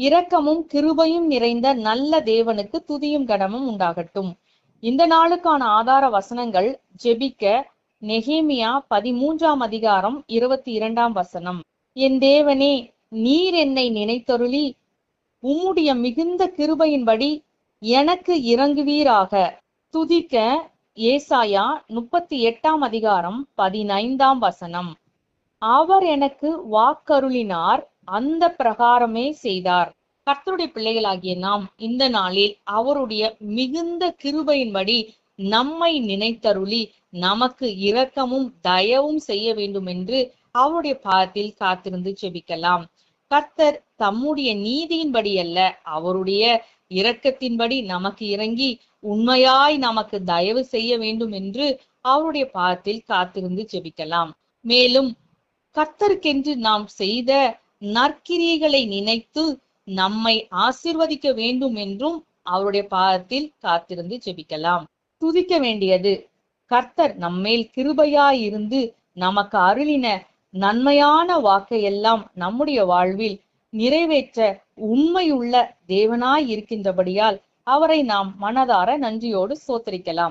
இரக்கமும் கிருபையும் நிறைந்த நல்ல தேவனுக்கு துதியும் கடமும் உண்டாகட்டும். இந்த நாளுக்கான ஆதார வசனங்கள் ஜெபிக்க நெகேமியா பதிமூன்றாம் அதிகாரம் இருபத்தி இரண்டாம் வசனம். என் தேவனே நீர் என்னை நினைத்தொருளி. உம்முடைய மிகுந்த கிருபையின்படி எனக்கு இறங்குவீராக. துதிக்க ஏசாயா முப்பத்தி எட்டாம் அதிகாரம் பதினைந்தாம் வசனம். அவர் எனக்கு வாக்கருளினார் அந்த பிரகாரமே செய்தார். கர்த்தருடைய பிள்ளைகளாகிய நாம் இந்த நாளில் அவருடைய மிகுந்த கிருபையின்படி நம்மை நினைத்தருளி நமக்கு இரக்கமும் தயவும் செய்ய வேண்டும் என்று அவருடைய பாதத்தில் காத்திருந்து செபிக்கலாம் கர்த்தர் தம்முடைய நீதியின்படி அல்ல அவருடைய இரக்கத்தின்படி நமக்கு இறங்கி உண்மையாய் நமக்கு தயவு செய்ய வேண்டும் என்று அவருடைய பாதத்தில் காத்திருந்து ஜெபிக்கலாம். மேலும் கர்த்தருக்கென்று நாம் செய்த நற்கிரியைகளை நினைத்து நம்மை ஆசிர்வதிக்க வேண்டும் என்றும் அவருடைய பாதத்தில் காத்திருந்து ஜெபிக்கலாம். துதிக்க வேண்டியது. கர்த்தர் நம்மேல் கிருபையாயிருந்து நமக்கு அருளின நன்மையான வாக்கையெல்லாம் நம்முடைய வாழ்வில் நிறைவேற்ற உண்மையுள்ள தேவனாய் இருக்கின்றபடியால் அவரை நாம் மனதார நன்றியோடு சோத்தரிக்கலாம்